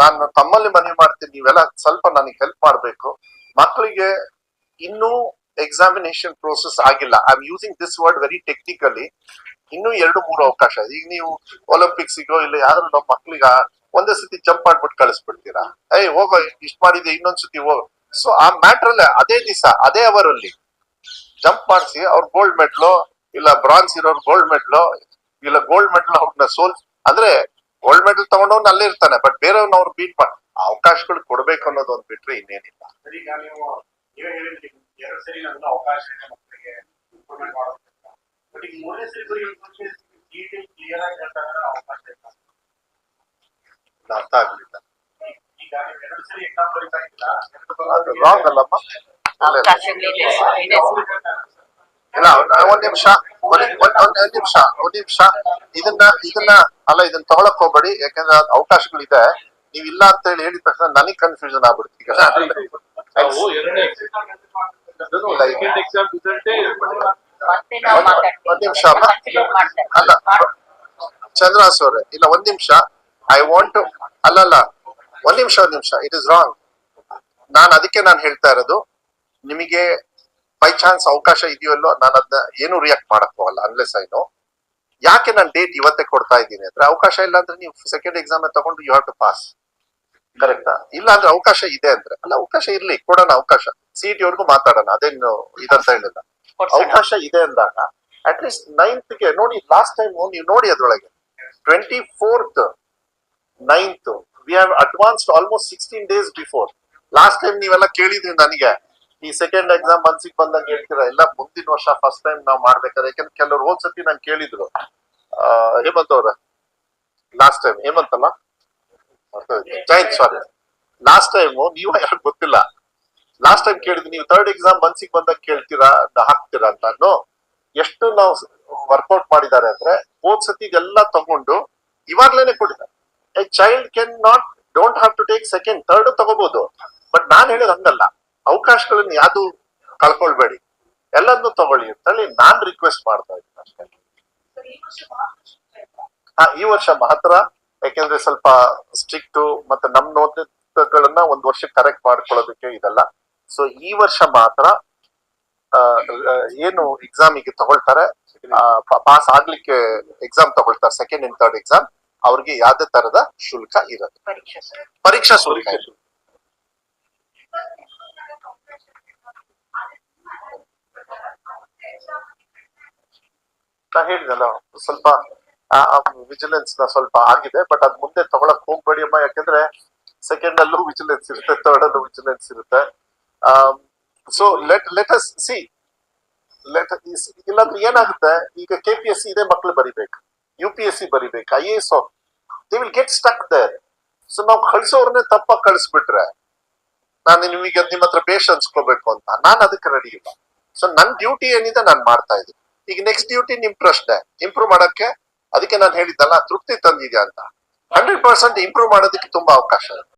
ನಾನು ತಮ್ಮಲ್ಲಿ ಮನವಿ ಮಾಡ್ತೀನಿ, ನೀವೆಲ್ಲ ಸ್ವಲ್ಪ ನನಗೆ ಹೆಲ್ಪ್ ಮಾಡಬೇಕು. ಮಕ್ಕಳಿಗೆ ಇನ್ನೂ ಎಕ್ಸಾಮಿನೇಷನ್ ಪ್ರೋಸೆಸ್ ಆಗಿಲ್ಲ. I am using this word very technically ಇನ್ನೂ ಎರಡು, ಮೂರು ಅವಕಾಶ. ಈಗ ನೀವು ಒಲಿಂಪಿಕ್ಸಿಗೋ ಇಲ್ಲ ಯಾರು ನಮ್ಮ ಒಂದೇ ಸತಿ ಜಂಪ್ ಮಾಡ್ಬಿಟ್ಟು ಕಳಿಸ್ಬಿಡ್ತೀರಾ? ಏಯ್, ಹೋಗೋ, ಇಷ್ಟ ಮಾಡಿದೆ ಇನ್ನೊಂದ್ ಸತಿ ಹೋಗೋ. ಸೊ ಆ ಮ್ಯಾಟರ್ ಅಲ್ಲೇ, ಅದೇ ದಿವಸ, ಅದೇ ಅವರಲ್ಲಿ ಜಂಪ್ ಮಾಡಿಸಿ, ಅವ್ರ ಗೋಲ್ಡ್ ಮೆಡ್ಲು ಇಲ್ಲ ಬ್ರಾನ್ಸ್ ಇರೋರ್ ಗೋಲ್ಡ್ ಮೆಡ್ಲು ಇಲ್ಲ ಗೋಲ್ಡ್ ಮೆಡಲ್ ಅವ್ರನ್ನ ಸೋಲ್ ಅಂದ್ರೆ ಗೋಲ್ಡ್ ಮೆಡಲ್ ತಗೊಂಡವ್ನು ಅಲ್ಲೇ ಇರ್ತಾನೆ ಬಟ್ ಬೇರೆಯವ್ನ ಅವ್ರು ಬೀಟ್ ಮಾಡಿ ಅವಕಾಶಗಳು ಕೊಡ್ಬೇಕು ಅನ್ನೋದು ಒಂದ್ ಬಿಟ್ರೆ ಇನ್ನೇನಿಲ್ಲ. ಅರ್ಥ ಆಗ್ಲಿಲ್ಲ. ರಾಂಗ್ ಅಲ್ಲಮ್ಮ. ಇಲ್ಲ, ಒಂದ್ ನಿಮಿಷ. ಒಂದ್ ನಿಮಿಷ ಒಂದ್ ನಿಮಿಷ ಇದನ್ನ ಇದನ್ನ ಅಲ್ಲ ಇದನ್ನ ತಗೊಳಕ್ ಹೋಗ್ಬೇಡಿ. ಯಾಕಂದ್ರೆ ಅವಕಾಶಗಳಿದೆ. ನೀವ್ ಇಲ್ಲ ಅಂತ ಹೇಳಿ ಹೇಳಿದ ತಕ್ಷಣ ನನಗ್ ಕನ್ಫ್ಯೂಷನ್ ಆಗ್ಬಿಡ್ತು ಈಗ. ಒಂದ್- ನಿಮಿಷ. ಅಲ್ಲ ಚಂದ್ರಾಸ್ ಅವ್ರೆ ಇಲ್ಲ ಒಂದ್ ನಿಮಿಷ. ಐ ವಾಂಟ್ ಟು ಅಲ್ಲಲ್ಲ ಒಂದ್ ನಿಮಿಷ ಒಂದ್ ನಿಮಿಷ. ಇಟ್ ಇಸ್ ರಾಂಗ್ ನಾನ್ ಅದಕ್ಕೆ ನಾನು ಹೇಳ್ತಾ ಇರೋದು. ನಿಮಗೆ ಬೈ ಚಾನ್ಸ್ ಅವಕಾಶ ಇದೆಯಲ್ಲೋ ನಾನು ಅದನ್ನ ಏನು ರಿಯಾಕ್ಟ್ ಮಾಡಕ್ ಹೋಗಲ್ಲ ಅನ್ಲೆಸ್ ಐ ನೋ ಯಾಕೆ ನಾನು ಡೇಟ್ ಇವತ್ತೇ ಕೊಡ್ತಾ ಇದ್ದೀನಿ ಅಂದ್ರೆ ಅವಕಾಶ ಇಲ್ಲ ಅಂದ್ರೆ ನೀವು ಸೆಕೆಂಡ್ ಎಕ್ಸಾಮ್ ತಗೊಂಡು ಯು ಹ್ಯಾವ್ ಟು ಪಾಸ್ ಕರೆಕ್ಟಾ ಇಲ್ಲ ಅಂದ್ರೆ ಅವಕಾಶ ಇದೆ ಅಂದ್ರೆ ಅಲ್ಲ ಅವಕಾಶ ಇರ್ಲಿ ಕೊಡೋಣ ಅವಕಾಶ. ಸಿಇಟಿ ಅವ್ರಿಗೂ ಮಾತಾಡೋಣ ಅದೇನು ಇದಂತ ಹೇಳಿಲ್ಲ. ಇಲ್ಲ ಅವಕಾಶ ಇದೆ ಅಂದಾಗ ಅಟ್ ಲೀಸ್ಟ್ ನೈನ್ತ್ಗೆ ನೋಡಿ ಲಾಸ್ಟ್ ಟೈಮ್ ನೀವು ನೋಡಿ ಅದ್ರೊಳಗೆ. Twenty fourth ninth we have advanced almost sixteen days before last time ನೀವೆಲ್ಲ ಕೇಳಿದ್ರಿ ನನಗೆ. ಈ ಸೆಕೆಂಡ್ ಎಕ್ಸಾಮ್ ಮನ್ಸಿಗೆ ಬಂದಂಗೆ ಹೇಳ್ತೀರಾ? ಎಲ್ಲ ಮುಂದಿನ ವರ್ಷ ಫಸ್ಟ್ ಟೈಮ್ ನಾವು ಮಾಡ್ಬೇಕಾದ್ರೆ, ಯಾಕಂದ್ರೆ ಕೆಲವ್ರು ಹೋದ್ ಸತಿ ನಂಗೆ ಕೇಳಿದ್ರು. ಹೇಮಂತ್ ಅವ್ರ. ಲಾಸ್ಟ್ ಟೈಮ್ ಹೇಮಂತ್ ಅಲ್ಲ? ಜಯಂತ್ ಸಾರಿ ಲಾಸ್ಟ್ ಟೈಮ್ ನೀವು ಯಾರು ಗೊತ್ತಿಲ್ಲ. ಲಾಸ್ಟ್ ಟೈಮ್ ಕೇಳಿದ್ವಿ, ನೀವು ಥರ್ಡ್ ಎಕ್ಸಾಮ್ ಮನ್ಸಿಗೆ ಬಂದಾಗ ಕೇಳ್ತೀರಾ ಹಾಕ್ತೀರಾ ಅಂತ. ಎಷ್ಟು ನಾವು ವರ್ಕೌಟ್ ಮಾಡಿದ್ದಾರೆ ಅಂದ್ರೆ, ಹೋದ್ ಸತಿ ಎಲ್ಲ ತಗೊಂಡು ಇವಾಗ್ಲೇನೆ ಕೊಟ್ಟಿದ್ದಾರೆ. A child can not don't have to take second third ತಗೋಬಹುದು ಬಟ್ ನಾನ್ ಹೇಳೋದು ಹಂಗಲ್ಲ. ಅವಕಾಶಗಳನ್ನ ಯಾವ್ದು ಕಳ್ಕೊಳ್ಬೇಡಿ. ಎಲ್ಲದನ್ನು ತಗೊಳ್ಳಿ ಅಂತ ಹೇಳಿ ನಾನ್ ರಿಕ್ವೆಸ್ಟ್ ಮಾಡ್ತಾ ಇದ್ದೀನಿ ಅಷ್ಟೇ. ಹಾ ಈ ವರ್ಷ ಮಾತ್ರ. ಯಾಕೆಂದ್ರೆ ಸ್ವಲ್ಪ ಸ್ಟ್ರಿಕ್ಟ್ ಮತ್ತೆ ನಮ್ ನೋಟಗಳನ್ನ ಒಂದ್ ವರ್ಷ ಕರೆಕ್ಟ್ ಮಾಡ್ಕೊಳ್ಳೋದಕ್ಕೆ ಇದಲ್ಲ. ಸೊ ಈ ವರ್ಷ ಮಾತ್ರ ಏನು ಎಕ್ಸಾಮಿಗೆ ತಗೊಳ್ತಾರೆ. ಪಾಸ್ ಆಗ್ಲಿಕ್ಕೆ ಎಕ್ಸಾಮ್ ತಗೊಳ್ತಾರೆ. ಸೆಕೆಂಡ್ ಅಂಡ್ ಥರ್ಡ್ ಎಕ್ಸಾಮ್ ಅವ್ರಿಗೆ ಯಾವ್ದೇ ತರದ ಶುಲ್ಕ ಇರತ್ತೆ ಪರೀಕ್ಷೆ ಸರ್. ಪರೀಕ್ಷಾ ಶುಲ್ಕ ಹೇಳಿದಲ್ಲ ಸ್ವಲ್ಪ ವಿಜಿಲೆನ್ಸ್ನ ಸ್ವಲ್ಪ ಆಗಿದೆ ಬಟ್ ಅದ್ ಮುಂದೆ ತಗೊಳಕ್ ಹೋಗ್ಬೇಡಿ ಅಮ್ಮ, ಯಾಕಂದ್ರೆ ಸೆಕೆಂಡ್ ಅಲ್ಲೂ ವಿಜಿಲೆನ್ಸ್ ಇರುತ್ತೆ ಥರ್ಡ್ ಅಲ್ಲೂ ವಿಜಿಲೆನ್ಸ್ ಇರುತ್ತೆ. So let let us see let ಇಲ್ಲಾಂದ್ರೆ ಏನಾಗುತ್ತೆ, ಈಗ ಕೆ ಪಿ ಎಸ್ ಸಿ ಇದೇ, ಮಕ್ಳು ಬರಿಬೇಕು. ಯು ಪಿ ಎಸ್ ಸಿ ಬರಿಬೇಕು I A S they will get stuck there so ನಾವು ಕಳ್ಸೋರ್ನೇ ತಪ್ಪಾಗಿ ಕಳಿಸ್ಬಿಟ್ರೆ, ನಾನು ನಿಮಗೆ ನಿಮ್ಮ ಹತ್ರ ಬೇಷ್ ಅನ್ಸ್ಕೋಬೇಕು ಅಂತ. ನಾನು ಅದಕ್ಕೆ ರೆಡಿ ಇಲ್ಲ. ಸೊ ನನ್ನ ಡ್ಯೂಟಿ ಏನಿದೆ, ನಾನು ಮಾಡ್ತಾ ಇದ್ದೀನಿ. ಈಗ ನೆಕ್ಸ್ಟ್ ಡ್ಯೂಟಿ ನಿಮ್ ಪ್ರಶ್ನೆ. ಇಂಪ್ರೂವ್ ಮಾಡಕ್ಕೆ, ಅದಕ್ಕೆ ನಾನು ಹೇಳಿದ್ದಲ್ಲ, ತೃಪ್ತಿ ತಂದಿದ್ಯಾ ಅಂತ. ಹಂಡ್ರೆಡ್ ಪರ್ಸೆಂಟ್ ಇಂಪ್ರೂವ್ ಮಾಡೋದಕ್ಕೆ ತುಂಬಾ ಅವಕಾಶ ಇದೆ